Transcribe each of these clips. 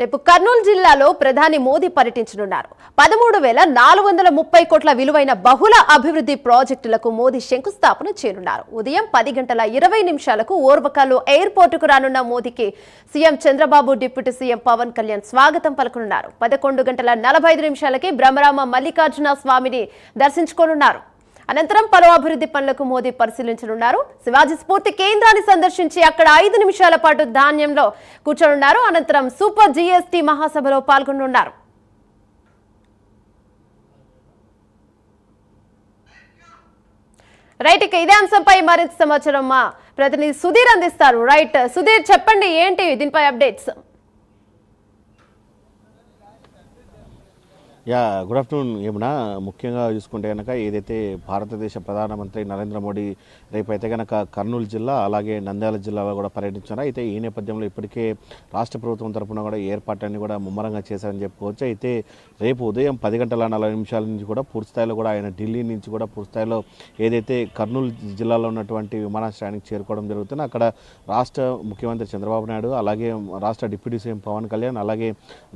రేపు కర్నూలు జిల్లాలో ప్రధాని మోదీ పర్యటించనున్నారు. పదమూడు వేల నాలుగు వందల ముప్పై కోట్ల విలువైన బహుళ అభివృద్ధి ప్రాజెక్టులకు మోదీ శంకుస్థాపన చేయనున్నారు. ఉదయం పది గంటల ఇరవై నిమిషాలకు ఓర్వకాలు ఎయిర్పోర్టుకు రానున్న మోదీకి CM Chandrababu deputy CM Pawan Kalyan స్వాగతం పలుకనున్నారు. పదకొండు గంటల నలభై ఐదు నిమిషాలకి బ్రహ్మరామ మల్లికార్జున స్వామిని దర్శించుకోనున్నారు. అనంతరం పలు అభివృద్ధి పనులకు మోదీ పరిశీలించనున్నారు. శివాజీ స్ఫూర్తి కేంద్రాన్ని సందర్శించి అక్కడ ఐదు నిమిషాల పాటు ధాన్యంలో కూర్చోనున్నారు. అనంతరం సూపర్ జీఎస్టీ మహాసభలో పాల్గొనున్నారు. రైట్ ఇక ఇదే అంశంపై మరింత సమాచారం మా ప్రతినిధి సుధీర్ అందిస్తారు. రైట్ సుధీర్ చెప్పండి ఏంటి దీనిపై అప్డేట్స్? యా గుడ్ ఆఫ్టర్నూన్ ఏమన్నా? ముఖ్యంగా చూసుకుంటే కనుక ఏదైతే భారతదేశ ప్రధానమంత్రి నరేంద్ర మోడీ రేపైతే కనుక కర్నూలు జిల్లా అలాగే నంద్యాల జిల్లాలో కూడా పర్యటించారు? అయితే ఈ నేపథ్యంలో ఇప్పటికే రాష్ట్ర ప్రభుత్వం తరఫున కూడా ఏర్పాట్లన్నీ కూడా ముమ్మరంగా చేశారని చెప్పుకోవచ్చు. అయితే రేపు ఉదయం పది గంటల నలభై నిమిషాల నుంచి కూడా పూర్తిస్థాయిలో కూడా ఆయన ఢిల్లీ నుంచి కూడా పూర్తిస్థాయిలో ఏదైతే కర్నూలు జిల్లాలో ఉన్నటువంటి విమానాశ్రయానికి చేరుకోవడం జరుగుతుంది అక్కడ రాష్ట్ర ముఖ్యమంత్రి చంద్రబాబు నాయుడు అలాగే రాష్ట్ర డిప్యూటీ సీఎం పవన్ కళ్యాణ్ అలాగే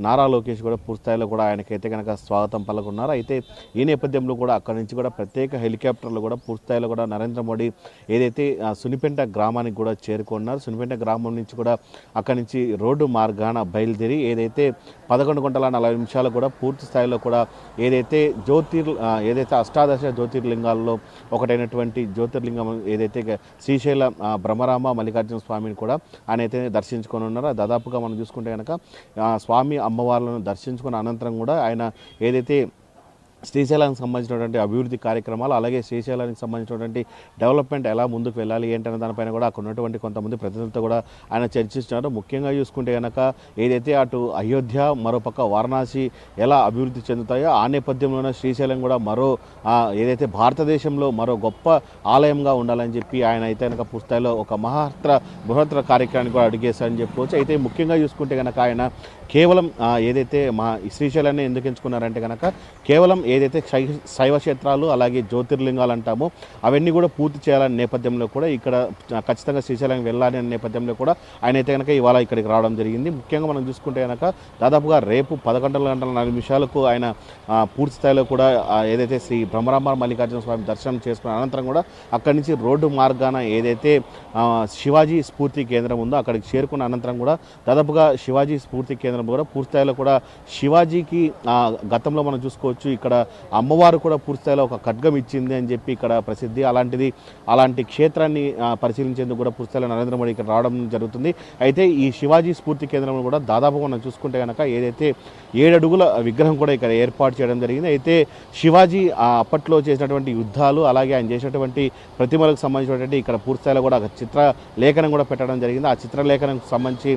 నారా లోకేష్ కూడా పూర్తిస్థాయిలో కూడా ఆయనకైతే కనుక స్వాగతం పలుకున్నారు. అయితే ఈ నేపథ్యంలో కూడా అక్కడి నుంచి కూడా ప్రత్యేక హెలికాప్టర్లు కూడా పూర్తిస్థాయిలో కూడా నరేంద్ర మోడీ ఏదైతే సునిపెంట గ్రామానికి కూడా చేరుకున్నారు. సునిపెంట గ్రామం నుంచి కూడా అక్కడి నుంచి రోడ్డు మార్గాన బయలుదేరి ఏదైతే పదకొండు గంటల నలభై నిమిషాలు కూడా పూర్తి స్థాయిలో కూడా ఏదైతే జ్యోతిర్ ఏదైతే అష్టాదశ జ్యోతిర్లింగాల్లో ఒకటైనటువంటి జ్యోతిర్లింగం ఏదైతే శ్రీశైల బ్రహ్మరామ మల్లికార్జున స్వామిని కూడా ఆయన అయితే దర్శించుకొని ఉన్నారో. దాదాపుగా మనం చూసుకుంటే కనుక స్వామి అమ్మవార్లను దర్శించుకున్న అనంతరం కూడా ఆయన ఏదైతే శ్రీశైలానికి సంబంధించినటువంటి అభివృద్ధి కార్యక్రమాలు అలాగే శ్రీశైలానికి సంబంధించినటువంటి డెవలప్మెంట్ ఎలా ముందుకు వెళ్ళాలి ఏంటనే దానిపైన కూడా అక్కడ ఉన్నటువంటి కొంతమంది ప్రతినిధులతో కూడా ఆయన చర్చిస్తున్నారు. ముఖ్యంగా చూసుకుంటే కనుక ఏదైతే అటు అయోధ్య మరోపక్క వారణాసి ఎలా అభివృద్ధి చెందుతాయో ఆ నేపథ్యంలోనే శ్రీశైలం కూడా మరో ఏదైతే భారతదేశంలో మరో గొప్ప ఆలయంగా ఉండాలని చెప్పి ఆయన అయితే కనుక పుస్తకాల్లో ఒక మహాత్ర బృహత్తర కార్యక్రమాన్ని కూడా అడిగేశారని చెప్పుకోవచ్చు. అయితే ముఖ్యంగా చూసుకుంటే కనుక ఆయన కేవలం ఏదైతే మా ఈ శ్రీశైలాన్ని ఎందుకు ఎంచుకున్నారంటే కనుక కేవలం ఏదైతే శై- శైవ క్షేత్రాలు అలాగే జ్యోతిర్లింగాలు అంటామో అవన్నీ కూడా పూర్తి చేయాలనే నేపథ్యంలో కూడా ఇక్కడ ఖచ్చితంగా శ్రీశైలం వెళ్ళాలి అనే నేపథ్యంలో కూడా ఆయన అయితే కనుక ఇవాళ ఇక్కడికి రావడం జరిగింది. ముఖ్యంగా మనం చూసుకుంటే కనుక దాదాపుగా రేపు పదకొండు గంటల నాలుగు నిమిషాలకు ఆయన పూర్తి స్థాయిలో కూడా ఏదైతే శ్రీ బ్రహ్మరామ మల్లికార్జున స్వామి దర్శనం చేసుకున్న అనంతరం కూడా అక్కడి నుంచి రోడ్డు మార్గాన ఏదైతే శివాజీ స్ఫూర్తి కేంద్రం ఉందో అక్కడికి చేరుకున్న అనంతరం కూడా దాదాపుగా శివాజీ స్ఫూర్తి కేంద్రం కూడా పూర్తిస్థాయిలో కూడా శివాజీకి గతంలో మనం చూసుకోవచ్చు ఇక్కడ అమ్మవారు కూడా పూర్తిస్థాయిలో ఒక ఖడ్గం ఇచ్చింది అని చెప్పి ఇక్కడ ప్రసిద్ధి. అలాంటిది అలాంటి క్షేత్రాన్ని పరిశీలించేందుకు కూడా పూర్తిస్థాయిలో నరేంద్ర మోడీ ఇక్కడ రావడం జరుగుతుంది. అయితే ఈ శివాజీ స్ఫూర్తి కేంద్రం కూడా దాదాపు మనం చూసుకుంటే కనుక ఏదైతే ఏడడుగుల విగ్రహం కూడా ఇక్కడ ఏర్పాటు చేయడం జరిగింది. అయితే శివాజీ అప్పట్లో చేసినటువంటి యుద్ధాలు అలాగే ఆయన చేసినటువంటి ప్రతిమలకు సంబంధించినటువంటి ఇక్కడ పూర్తిస్థాయిలో కూడా ఒక చిత్ర లేఖనం కూడా పెట్టడం జరిగింది. ఆ చిత్రలేఖనం సంబంధించి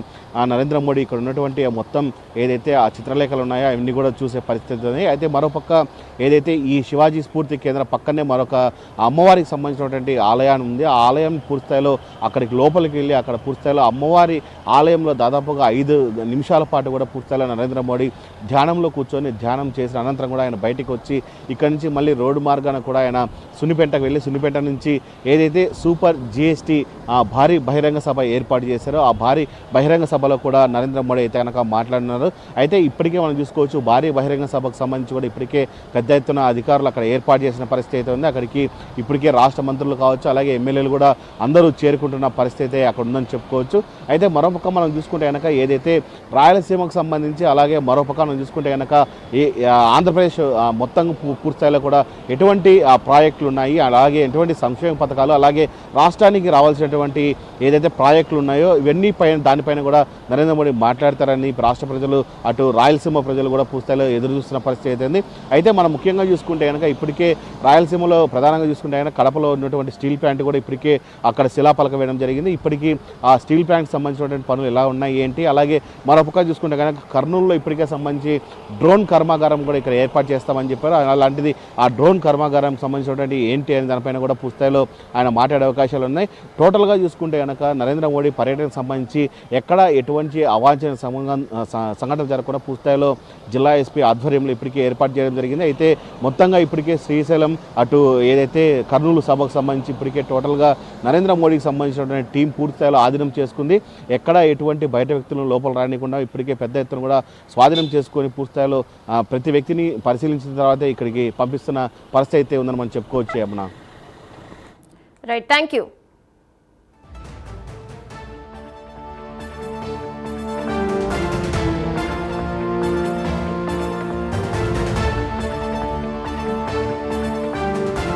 నరేంద్ర మోడీ ఇక్కడ ఉన్నటువంటి మొత్తం ఏదైతే ఆ చిత్రలేఖలు ఉన్నాయో అవన్నీ కూడా చూసే పరిస్థితి ఉంది. అయితే మరోపక్క ఏదైతే ఈ శివాజీ స్ఫూర్తి కేంద్రం పక్కనే మరొక అమ్మవారికి సంబంధించినటువంటి ఆలయాన్ని ఉంది. ఆ ఆలయం పూర్తిస్థాయిలో అక్కడికి లోపలికి వెళ్ళి అక్కడ పూర్తిస్థాయిలో అమ్మవారి ఆలయంలో దాదాపుగా ఐదు నిమిషాల పాటు కూడా పూర్తిస్థాయిలో నరేంద్ర మోడీ ధ్యానంలో కూర్చొని ధ్యానం చేసిన అనంతరం కూడా ఆయన బయటికి వచ్చి ఇక్కడి నుంచి మళ్ళీ రోడ్డు మార్గాన కూడా ఆయన సున్నిపెంటకు వెళ్ళి సున్నిపెంట నుంచి ఏదైతే సూపర్ జిఎస్టీ భారీ బహిరంగ సభ ఏర్పాటు చేశారో ఆ భారీ బహిరంగ సభలో కూడా నరేంద్ర మోడీ అయితే కనుక మాట్లాడినారు. అయితే ఇప్పటికే మనం చూసుకోవచ్చు భారీ బహిరంగ సభకు సంబంధించి కూడా ఇప్పటికే పెద్ద ఎత్తున అధికారులు అక్కడ ఏర్పాటు చేసిన పరిస్థితి అయితే ఉంది. అక్కడికి ఇప్పటికే రాష్ట్ర మంత్రులు కావచ్చు అలాగే ఎమ్మెల్యేలు కూడా అందరూ చేరుకుంటున్న పరిస్థితి అయితే అక్కడ ఉందని చెప్పుకోవచ్చు. అయితే మరోపక్క మనం చూసుకుంటే కనుక ఏదైతే రాయలసీమకు సంబంధించి అలాగే మరోపక్క మనం చూసుకుంటే కనుక ఈ ఆంధ్రప్రదేశ్ మొత్తం పూ- పూర్తిస్థాయిలో కూడా ఎటువంటి ప్రాజెక్టులు ఉన్నాయి. అలాగే ఎటువంటి సంక్షేమ పథకాలు అలాగే రాష్ట్రానికి రావాల్సినటువంటి ఏదైతే ప్రాజెక్టులు ఉన్నాయో ఇవన్నీ పైన దానిపైన కూడా నరేంద్ర మోడీ మాట్లాడతారని రాష్ట్ర ప్రజలు అటు రాయలసీమ ప్రజలు కూడా పూర్తిస్థాయిలో ఎదురు చూస్తున్న పరిస్థితి అయితే అయితే మనం ముఖ్యంగా చూసుకుంటే కనుక ఇప్పటికే రాయలసీమలో ప్రధానంగా చూసుకుంటే కనుక కడపలో ఉన్నటువంటి స్టీల్ ప్లాంట్ కూడా ఇప్పటికే అక్కడ శిలాపలక వేయడం జరిగింది. ఇప్పటికీ ఆ స్టీల్ ప్లాంట్కి సంబంధించినటువంటి పనులు ఎలా ఉన్నాయి ఏంటి? అలాగే మరొక చూసుకుంటే కనుక కర్నూలులో ఇప్పటికే సంబంధించి డ్రోన్ కర్మాగారం కూడా ఇక్కడ ఏర్పాటు చేస్తామని చెప్పారు. అలాంటిది ఆ డ్రోన్ కర్మాగారం సంబంధించినటువంటి ఏంటి అనే దానిపైన కూడా పుస్తాయిలో ఆయన మాట్లాడే అవకాశాలు ఉన్నాయి. టోటల్గా చూసుకుంటే కనుక నరేంద్ర మోడీ పర్యటనకు సంబంధించి ఎక్కడ ఎటువంటి అవాంఛన సంబంధం సంఘటన జరగకుండా పూర్తిస్థాయిలో జిల్లా ఎస్పీ ఆధ్వర్యంలో ఇప్పటికే ఏర్పాటు చేయడం జరిగింది. అయితే మొత్తంగా ఇప్పటికే శ్రీశైలం అటు ఏదైతే కర్నూలు సభకు సంబంధించి ఇప్పటికే టోటల్గా నరేంద్ర మోడీకి సంబంధించినటువంటి టీం పూర్తిస్థాయిలో ఆధీనం చేసుకుంది. ఎక్కడ ఎటువంటి బయట వ్యక్తులను లోపల రానికుండా ఇప్పటికే పెద్ద ఎత్తున కూడా స్వాధీనం చేసుకొని పూర్తిస్థాయిలో ప్రతి వ్యక్తిని పరిశీలించిన తర్వాతే ఇక్కడికి పంపిస్తున్న పరిస్థితి అయితే ఉందని మనం చెప్పుకోవచ్చు ఏమన్నా రైట్ థ్యాంక్ యూ